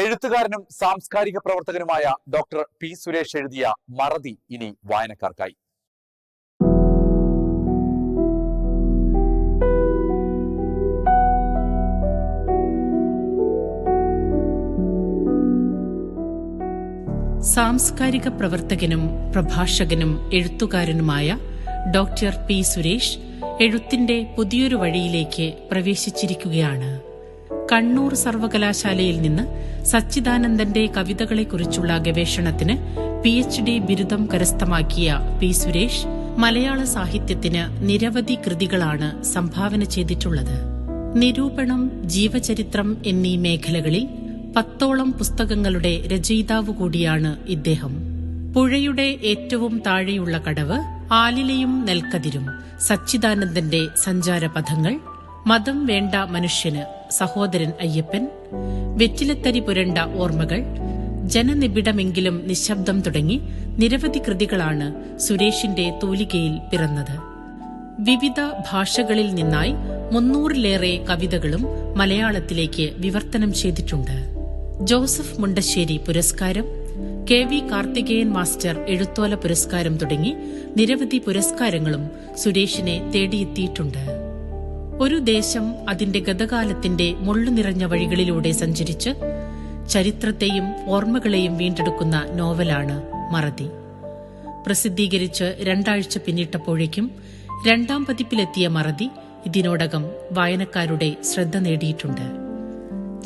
എഴുത്തുകാരനും സാംസ്കാരിക പ്രവർത്തകനുമായ ഡോക്ടർ പി സുരേഷ് എഴുതിയ മറതി ഇനി വായനക്കാർക്കായി. സാംസ്കാരിക പ്രവർത്തകനും പ്രഭാഷകനും എഴുത്തുകാരനുമായ ഡോക്ടർ പി സുരേഷ് എഴുത്തിന്റെ പുതിയൊരു വഴിയിലേക്ക് പ്രവേശിച്ചിരിക്കുകയാണ്. കണ്ണൂർ സർവകലാശാലയിൽ നിന്ന് സച്ചിദാനന്ദന്റെ കവിതകളെക്കുറിച്ചുള്ള ഗവേഷണത്തിന് പി എച്ച് ഡി ബിരുദം കരസ്ഥമാക്കിയ പി സുരേഷ് മലയാള സാഹിത്യത്തിന് നിരവധി കൃതികളാണ് സംഭാവന ചെയ്തിട്ടുള്ളത്. നിരൂപണം ജീവചരിത്രം എന്നീ മേഖലകളിൽ പത്തോളം പുസ്തകങ്ങളുടെ രചയിതാവ് കൂടിയാണ് ഇദ്ദേഹം. പുഴയുടെ ഏറ്റവും താഴെയുള്ള കടവ് ആലിലയും നെൽക്കതിരും സച്ചിദാനന്ദന്റെ സഞ്ചാരപഥങ്ങൾ മതം വേണ്ട മനുഷ്യന് സഹോദരൻ അയ്യപ്പൻ വെറ്റിലത്തരി പുരണ്ട ഓർമ്മകൾ ജനനിബിഡമെങ്കിലും നിശബ്ദം തുടങ്ങി നിരവധി കൃതികളാണ് സുരേഷിന്റെ തൂലികയിൽ പിറന്നത്. വിവിധ ഭാഷകളിൽ നിന്നായി മുന്നൂറിലേറെ കവിതകളും മലയാളത്തിലേക്ക് വിവർത്തനം ചെയ്തിട്ടുണ്ട്. ജോസഫ് മുണ്ടശ്ശേരി പുരസ്കാരം K V Karthikeyan master Ezhuthola പുരസ്കാരം തുടങ്ങി നിരവധി പുരസ്കാരങ്ങളും സുരേഷിനെ തേടിയെത്തിയിട്ടുണ്ട്. ഒരു ദേശം അതിന്റെ ഗതകാലത്തിന്റെ മുള്ളു നിറഞ്ഞ വഴികളിലൂടെ സഞ്ചരിച്ച് ചരിത്രത്തെയും ഓർമ്മകളെയും വീണ്ടെടുക്കുന്ന നോവലാണ് മറതി. പ്രസിദ്ധീകരിച്ച് രണ്ടാഴ്ച പിന്നിട്ടപ്പോഴേക്കും രണ്ടാം പതിപ്പിലെത്തിയ മറതി ഇതിനോടകം വായനക്കാരുടെ ശ്രദ്ധ നേടിയിട്ടുണ്ട്.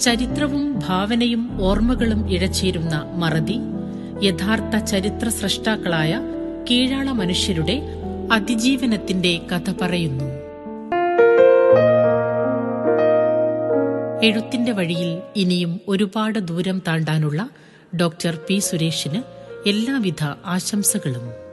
ചരിത്രവും ഭാവനയും ഓർമ്മകളും ഇഴച്ചേരുന്ന മറതി യഥാർത്ഥ ചരിത്ര സ്രഷ്ടാക്കളായ കീഴാള മനുഷ്യരുടെ അതിജീവനത്തിന്റെ കഥ പറയുന്നു. എഴുത്തിന്റെ വഴിയിൽ ഇനിയും ഒരുപാട് ദൂരം താണ്ടാനുള്ള ഡോക്ടർ പി സുരേഷിന് എല്ലാവിധ ആശംസകളും.